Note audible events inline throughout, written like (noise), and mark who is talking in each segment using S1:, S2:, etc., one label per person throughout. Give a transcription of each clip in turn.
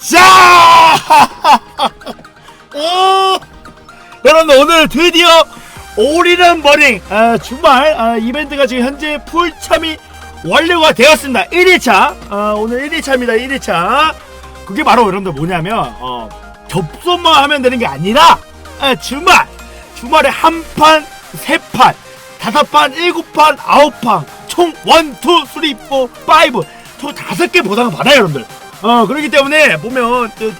S1: 자! (laughs) 오! 여러분 오늘 드디어 올인원 버닝 아, 주말 아, 이벤트가 지금 현재 풀 참이 완료가 되었습니다. 1일차 아, 오늘 1일차입니다. 1일차 그게 바로 여러분들 뭐냐면 어, 접속만 하면 되는 게 아니라 아, 주말 주말에 한 판, 세 판, 다섯 판, 일곱 판, 아홉 판, 총 원, 투, 쓰리, 포, 파이브, 총 다섯 개 보상을 받아요, 여러분들. 어, 그렇기 때문에 보면 그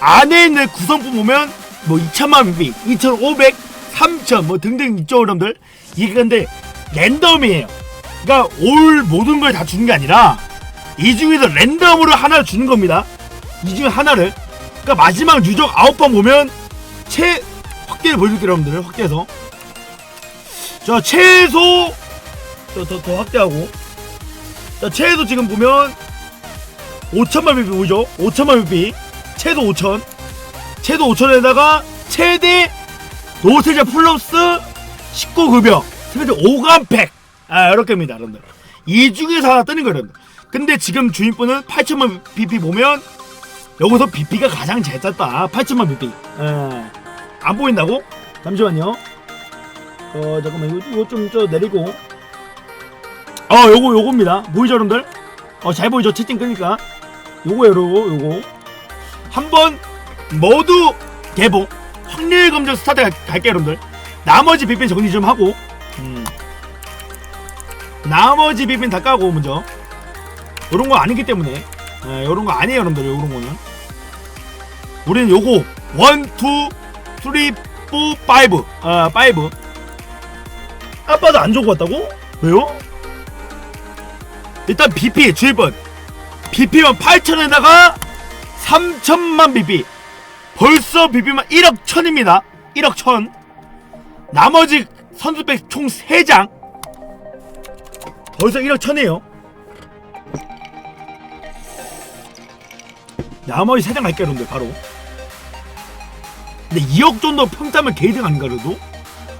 S1: 안에 있는 구성품 보면 뭐 2천만 비, 2,500, 3천 뭐 등등 있죠, 여러분들. 이게 근데 랜덤이에요. 그러니까 올 모든 걸 다 주는 게 아니라 이 중에서 랜덤으로 하나를 주는 겁니다. 이 중에 하나를. 그러니까 마지막 유적 9번 보면 최 확대를 보여줄게요, 여러분들. 확대해서. 자, 최소 더, 더, 더 확대하고. 자, 최소 지금 보면 5천만 비비 보이죠? 5천만 비비. 최소 5천. 최소 5천에다가 최대 노세자 플러스 19급여. 최대 5간팩. 아, 이렇게입니다, 여러분들. 이 중에서 하나 뜨는 거예요, 여러분들. 근데 지금 주인분은 8천만 BP 보면 여기서 BP가 가장 잘 짰다. 8천만 BP. 예. 안 보인다고? 잠시만요. 어, 잠깐만, 이거, 이거 좀, 저, 내리고. 어, 요거, 요겁니다. 보이죠, 여러분들? 어, 잘 보이죠? 채팅 끄니까. 요거, 요거. 한번 모두 개봉. 확률 검정 스타트 갈, 갈게요, 여러분들. 나머지 비빈 정리 좀 하고. 음. 나머지 비빈 다 까고, 먼저. 요런 거 아니기 때문에. 예, 요런 거 아니에요, 여러분들. 요런 거는. 우리는 요거. 원, 투, 쓰리, 포, 파이브. 아, 파이브. 아빠도 안 좋은 것 같다고? 왜요? 일단 BP 주입번 BP만 8천에다가 3천만 BP 벌써 BP만 1억 천입니다. 1억 천. 나머지 선수백 총 3장. 벌써 1억 천이에요. 나머지 3장 갈게요 여러분들 바로. 근데 2억 정도 평타면 게이드 아닌가 그래도?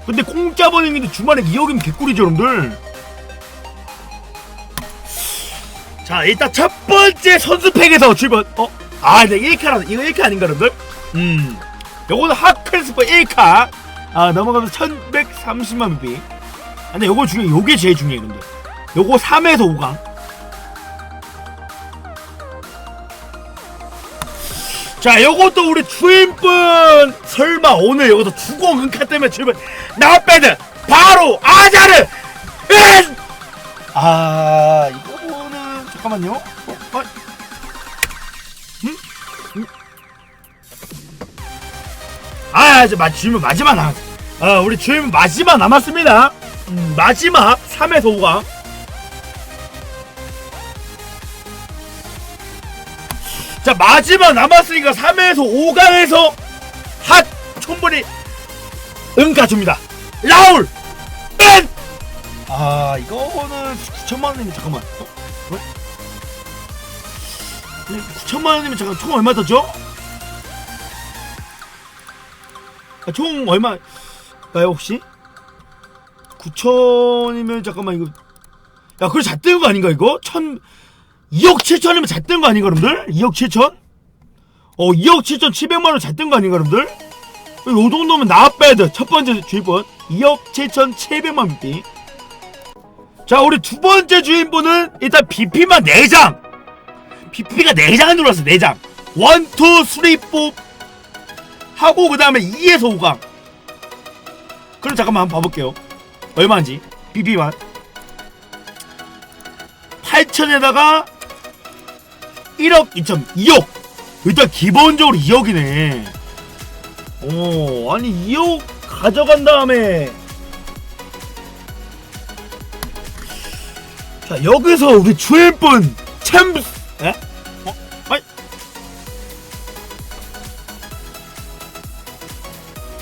S1: 근데 공짜 버닝인데 주말에 2억이면 개꿀이죠 여러분들 자 일단 첫 번째 선수팩에서 출발. 어? 아 네, 1카라 이거 1카 아닌가 여러분들? 음. 요거는 하크스퍼 1카. 아 넘어가면서 1130만 비 아, 근데 요거 중에 요게 제일 중요해 근데. 요거 3에서 5강. 자 요것도 우리 주인분. 설마 오늘 여기서 주공 은카 때문에 주인분 나빼드. 바로 아자르. 은! 아 이거는 잠깐만요 어, 어? 음? 음? 아 이제 마, 주인분 마지막 남 아, 우리 주인분 마지막 남았습니다 음, 마지막 3에서 5강 자 마지막 남았으니까 3에서 5강에서 핫 촌분이 응가 줍니다 라울 은! 아 이거는 9천만 원이면 잠깐만 어? 어? 9천만 원이면 잠깐 총 얼마 떴죠? 아, 총 얼마가요 혹시? 9천이면 잠깐만 이거 야 그래 잘 뜨는 거 아닌가 이거? 천 2억 7천이면 잘뜬거 아닌가 여러분들? 2억 7천? 어 2억 7천 7백만 원 잘 뜬 거 아닌가 여러분들? 요 정도면 나 빼드 첫 번째 주인분 2억 7천 7백만 비. 자 우리 두 번째 주인분은 일단 BP만 4장 BP가 4장 들어왔어 4장. 1, 2, 3, 4 하고 그 다음에 2에서 5강. 그럼 잠깐만 한번 봐볼게요. 얼마인지. BP만. 8천에다가 1억 2천 2억. 일단 기본적으로 2억이네. 오 아니 2억 가져간 다음에. 자 여기서 우리 주인분 챔스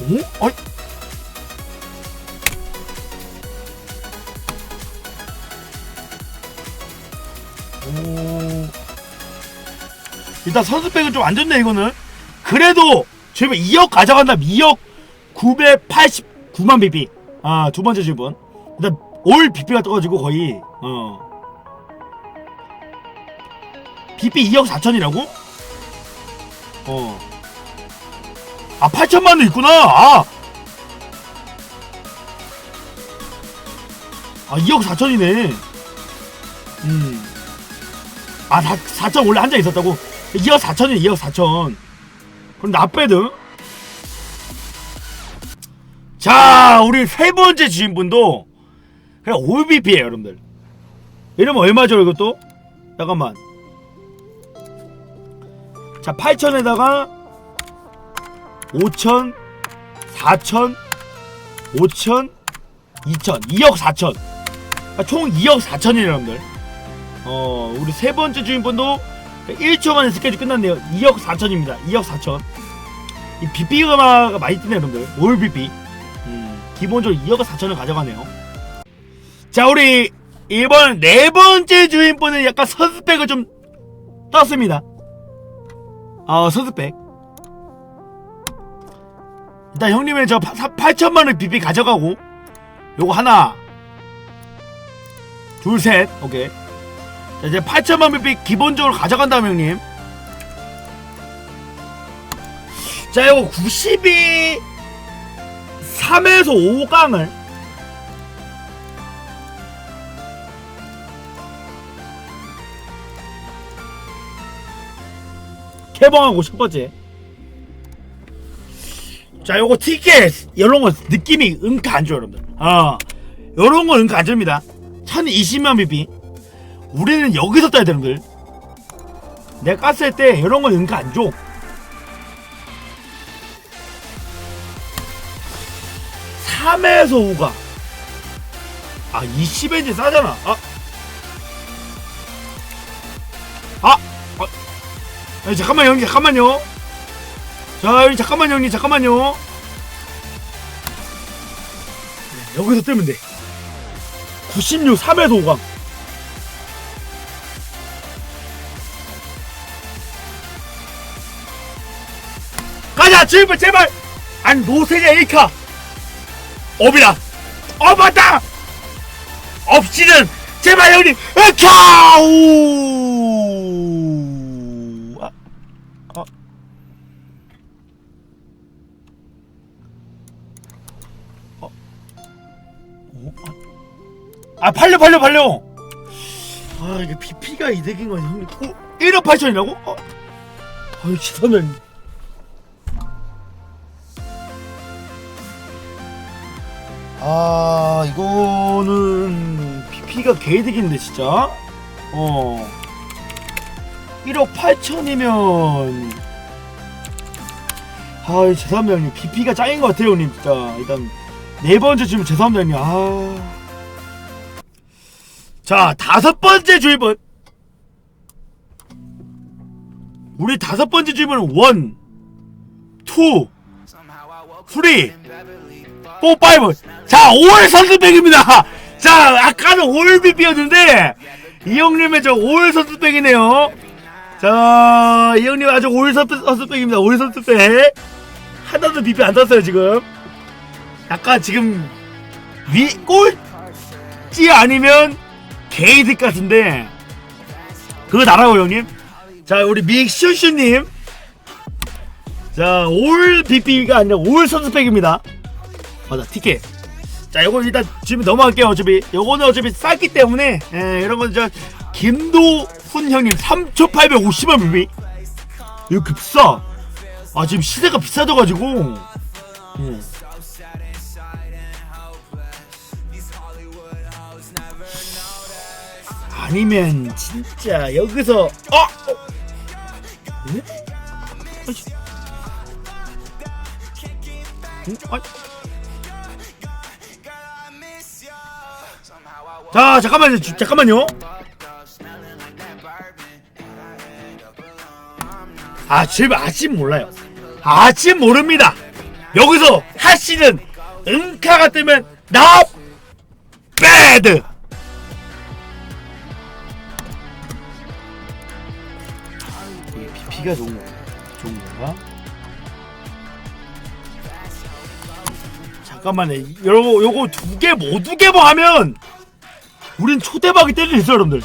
S1: 오? 아이 오 일단 선수백은 좀 안 좋네 이거는 그래도 주인분 2억 가져간다면 2억 989만 BP 아두 번째 주인분 일단 올 BP가 떠가지고 거의 어 BP 2억 4천이라고? 어. 아, 8천만 원 있구나. 아. 아, 2억 4천이네. 음. 아, 4, 4천 원래 한 장 있었다고? 2억 4천이네, 2억 4천. 그럼 나빼드 자, 우리 세 번째 주인분도 그냥 OBP에요, 여러분들. 이러면 얼마죠, 이것도? 잠깐만. 자, 8천에다가 5천, 4천, 5천, 2천, 2억 4천. 아, 총 2억 4천이에요, 여러분들. 어, 우리 세 번째 주인분도 1초 만에 스케줄 끝났네요. 2억 4천입니다. 2억 4천. 이 BP가 많이 뜨네, 여러분들. 올 BP. 음, 기본적으로 2억 4천을 가져가네요. 자, 우리 이번 네 번째 주인분은 약간 선수백을 좀 떴습니다. 아, 선수백. 일단 형님의 저 8천만원 BP 가져가고 요거 하나. 둘 셋. 오케이. 자 이제 8천만 BP 기본적으로 가져간 다음 형님. 자 요거 92 3에서 5강을 개봉하고 첫 번째 자, 요거 티켓, 요런 거 느낌이 은카 안 좋아, 여러분들. 어, 요런 거 은카 안 줍니다. 1020만 BP. 우리는 여기서 따야 되는들. 내가 깠을 때, 요런 건 은카 안 줘. 삼에서 5가. 아, 20엔지 싸잖아. 아. 아! 아. 아니, 잠깐만, 형님, 잠깐만요. 자, 여기 잠깐만 형님, 잠깐만요. 네, 여기서 뜨면 돼. 96, 3에서 5강. 가자, 제발, 제발! 아니, 노세냐, 1카! 업이다! 어, 맞다! 없이는, 제발, 형님! 1카! 우! 아 팔려 팔려 팔려! 아 이게 BP가 이득인 거지 형님. 어? 1억 8천이라고? 어? 아유 지사면 아 이거는 BP가 개이득인데 진짜? 어. 1억 8천이면. 아 죄송합니다 형님. BP가 짱인 것 같아요 형님 진짜. 일단 네 번째 주면 죄송합니다 형님. 아 자, 다섯 번째 주입은 우리 다섯 번째 주입은 원, 투, 쓰리, 포, 파이브. 자, 5월 선수백입니다. 자, 아까는 5월 BP였는데 이 형님의 저 5월 선수백이네요. 자, 이 형님 아주 5월 선수백입니다. 5월 선수백. 하나도 BP 안 떴어요 지금. 약간 지금 위 꼴찌 아니면 게이드 같은데. 그거 나라고 형님? 자 우리 믹슈슈님. 자올 BP가 아니라 올 선수팩입니다. 맞아 티켓. 자 요거 일단 지금 넘어갈게요 어차피. 요거는 어차피 쌌기 때문에 예, 이런 건저 김도훈 형님 3,850원 BP 이거 그 비싸 아 지금 시세가 비싸져가지고. 예. 아니면 진짜 여기서 어? 어? 응? 아이. 자 잠깐만요 주- 잠깐만요 아 제발 아직 몰라요 아직 모릅니다 여기서 하씨는 응카가 뜨면 나 배드 BP가 좋은 거 좋은 건가? 잠깐만요. 요거 요거 두 개 모두 개봉하면 우린 초대박이 때릴 수 있어 여러분들.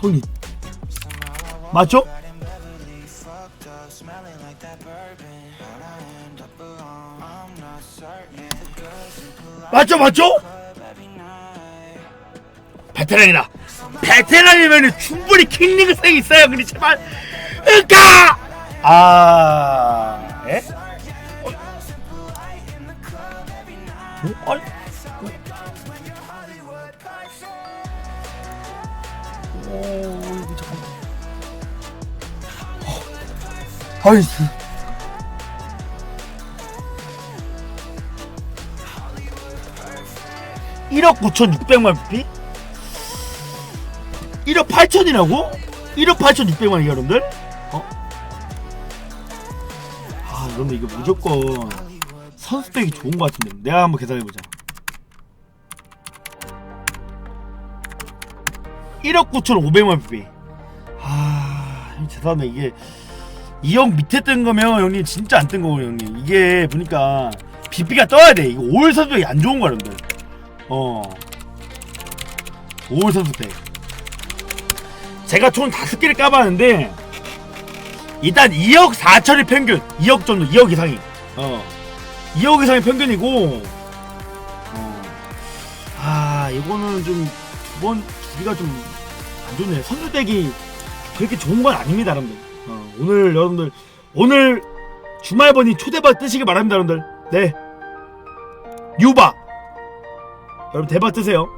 S1: 형님 맞죠? 맞죠 맞죠? 베테랑이다. 베테랑이면 충분히 킹리그성이 있어요. 근데 제발. 으까! 아 에? 어? 아니 오 이거 잠깐만. 어, 아이스 일억 9,600만 피? 1억 8천이라고? 1억 8,600만이 여러분들? 어? 아 여러분들 이거 무조건 선수백이 좋은 것 같은데. 내가 한번 계산해보자. 1억 9,500만 피아 형님 죄송합니다. 이게 2억 밑에 뜬 거면 형님 진짜 안 뜬 거고 형님. 이게 보니까 BP가 떠야 돼. 이거 5월 선수백이 안 좋은 거야 여러분들. 어. 5월 선수백 제가 총 다섯 개를 까봤는데 일단 2억 4천이 평균 2억 정도 2억 이상이. 어. 2억 이상이 평균이고 어. 아 이거는 좀 두번 두기가 좀 안 좋네. 선수댁이 그렇게 좋은 건 아닙니다 여러분들. 어, 오늘 여러분들 오늘 주말번이 초대박 뜨시길 바랍니다 여러분들. 네. 유바. 여러분 대박 뜨세요